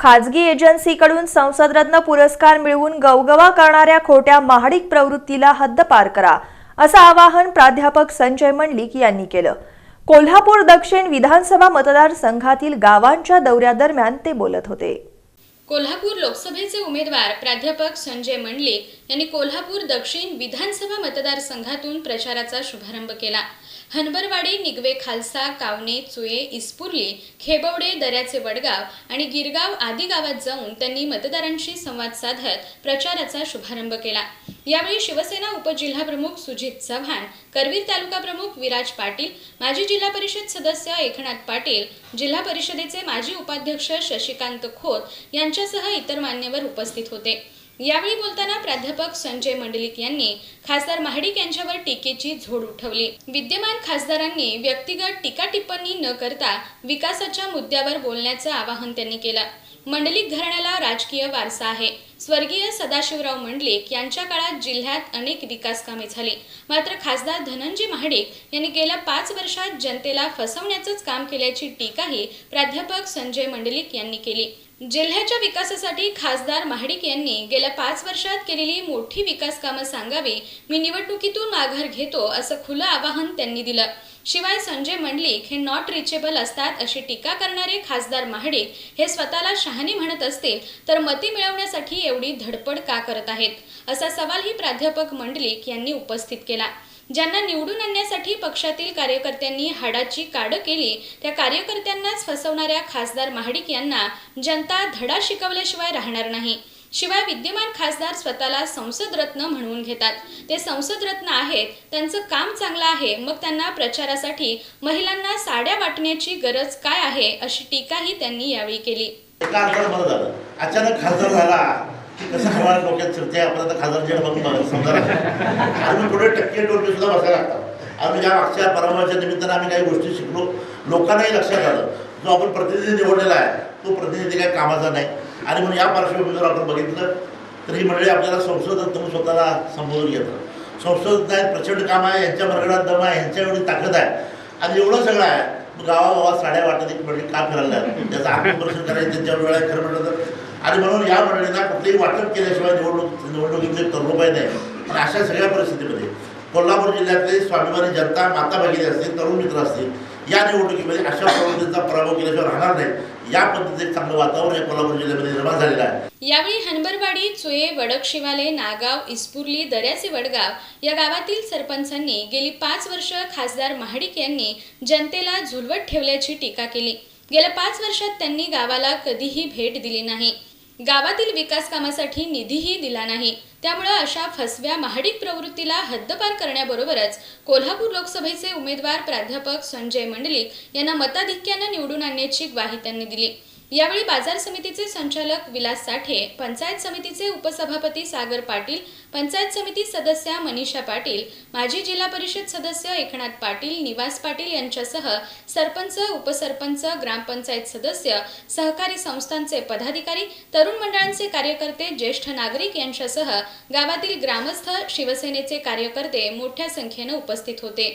खाजगी एजन्सीकडून संसदरत्न पुरस्कार मिळवून गवगवा करणाऱ्या खोट्या महाडिक प्रवृत्तीला हद्दपार करा असं आवाहन प्राध्यापक संजय मंडलिक यांनी केलं. कोल्हापूर दक्षिण विधानसभा मतदारसंघातील गावांच्या दौऱ्यादरम्यान ते बोलत होते. कोल्हापूर लोकसभेचे उमेदवार प्राध्यापक संजय मंडलिक यांनी कोल्हापूर दक्षिण विधानसभा मतदारसंघातून प्रचाराचा शुभारंभ केला. हनबरवाडी निगवे खालसा कावणे चुये इस्पुर्ली खेबवडे दऱ्याचे वडगाव आणि गिरगाव आदी गावात जाऊन त्यांनी मतदारांशी संवाद साधत प्रचाराचा शुभारंभ केला. यावेळी शिवसेना उपजिल्हाप्रमुख सुजित चव्हाण करवीर तालुका प्रमुख विराज पाटील माजी जिल्हा परिषद सदस्य एकनाथ पाटील जिल्हा परिषदेचे माजी उपाध्यक्ष शशिकांत खोत यांच्यासह इतर मान्यवर उपस्थित होते. यावेळी बोलताना प्राध्यापक संजय मंडलिक यांनी खासदार महाडिक यांच्यावर टीकेची झोड उठवली. विद्यमान खासदारांनी व्यक्तिगत टीका टिप्पणी न करता विकासाच्या मुद्द्यावर बोलण्याचं आवाहन त्यांनी केलं. मंडलिक घराण्याला राजकीय वारसा आहे. स्वर्गीय सदाशिवराव मंडलिक यांच्या काळात जिल्ह्यात अनेक विकास कामे झाली. मात्र खासदार धनंजय महाडिक यांनी गेल्या पाच वर्षात जनतेला फसवण्याचंच काम केल्याची टीकाही प्राध्यापक संजय मंडलिक यांनी केली. जिल्ह्याच्या विकासासाठी खासदार महाडिक यांनी गेल्या पाच वर्षात केलेली मोठी विकास कामं सांगावी मी निवडणुकीतून माघार घेतो असं खुलं आवाहन त्यांनी दिलं. शिवाय संजय मंडलिक हे नॉट रिचेबल असतात अशी टीका करणारे खासदार महाडिक हे स्वतःला शहाणी म्हणत असतील तर मते मिळवण्यासाठी एवढी धडपड का करत आहेत? असा सवालही प्राध्यापक मंडलिक यांनी उपस्थित केला. ज्यांना निवडून आणण्यासाठी पक्षातील कार्यकर्त्यांनी हाडाची काडं केली त्या कार्यकर्त्यांनाच फसवणाऱ्या खासदार महाडिक यांना जनता धडा शिकवल्याशिवाय राहणार नाही. शिवाय विद्यमान खासदार स्वतःला संसद रत्न घेतात. ते संसद रत्न आहेत त्यांचं काम चांगलं आहे मग त्यांना प्रचारासाठी महिलांना साड्या वाटण्याची गरज काय आहे अशी टीकाही त्यांनी यावेळी केली. अचानक खासदार झाला. कसं खरं डोक्यात फिरते आपल्याला आता खासदार जेल बघून समजा आणि मग थोडे टक्के डोके सुद्धा बसायला लागतात. आम्ही ज्या मागच्या परामर्शाच्या निमित्तानं आम्ही काही गोष्टी शिकलो. लोकांनाही लक्षात आलं. जो आपण प्रतिनिधी निवडलेला आहे तो प्रतिनिधी काही कामाचा नाही. आणि म्हणून या पार्श्वभूमीवर आपण बघितलं तर ही मंडळी आपल्याला संशोधन तुम्ही स्वतःला संबोधून घेतं. संशोधन नाही प्रचंड काम आहे यांच्या मरगडात दम आहे यांच्या एवढी ताकद आहे. आणि एवढं सगळं आहे गावागावात साड्या वाटत एक मंडळी का फिरायला लागली? त्याचं आत्मपरीक्षण करायचं त्यांच्या वेळ आहे खरं म्हटलं तर. आणि म्हणून या मंडळींना कुठलेही वाटप केल्याशिवाय निवडणूक निवडणुकीचे तरुणाई नाही. पण अशा सगळ्या परिस्थितीमध्ये कोल्हापूर जिल्ह्यातले स्वाभिमानी जनता माता भगिनी असतील तरुण मित्र असतील या निवडणुकीमध्ये अशा प्रवृत्तींचा पराभव केल्याशिवाय राहणार नाही. या पद्धतीचं एक चांगलं वातावरण या कोल्हापूर जिल्ह्यामध्ये निर्माण झालेलं आहे. यावेळी हनबरवाडी चुये वडकशिवाले नागाव इस्पुर्ली दर्याचे वडगाव या गावातील सरपंचांनी गेली पाच वर्ष खासदार महाडिक यांनी जनतेला झुलवत ठेवल्याची टीका केली. गेल्या पाच वर्षात त्यांनी गावाला कधीही भेट दिली नाही. गावातील विकास कामासाठी निधीही दिला नाही. त्यामुळे अशा फसव्या महाडिक प्रवृत्तीला हद्दपार करण्याबरोबरच कोल्हापूर लोकसभेचे उमेदवार प्राध्यापक संजय मंडलिक यांना मताधिक्यानं निवडून आणण्याची ग्वाही त्यांनी दिली. यावेळी बाजार समितीचे संचालक विलास साठे पंचायत समितीचे उपसभापती सागर पाटील पंचायत समिती सदस्या मनीषा पाटील माजी जिल्हा परिषद सदस्य एकनाथ पाटील निवास पाटील यांच्यासह सरपंच उपसरपंच ग्रामपंचायत सदस्य सहकारी संस्थांचे पदाधिकारी तरुण मंडळांचे कार्यकर्ते ज्येष्ठ नागरिक यांच्यासह गावातील ग्रामस्थ शिवसेनेचे कार्यकर्ते मोठ्या संख्येनं उपस्थित होते.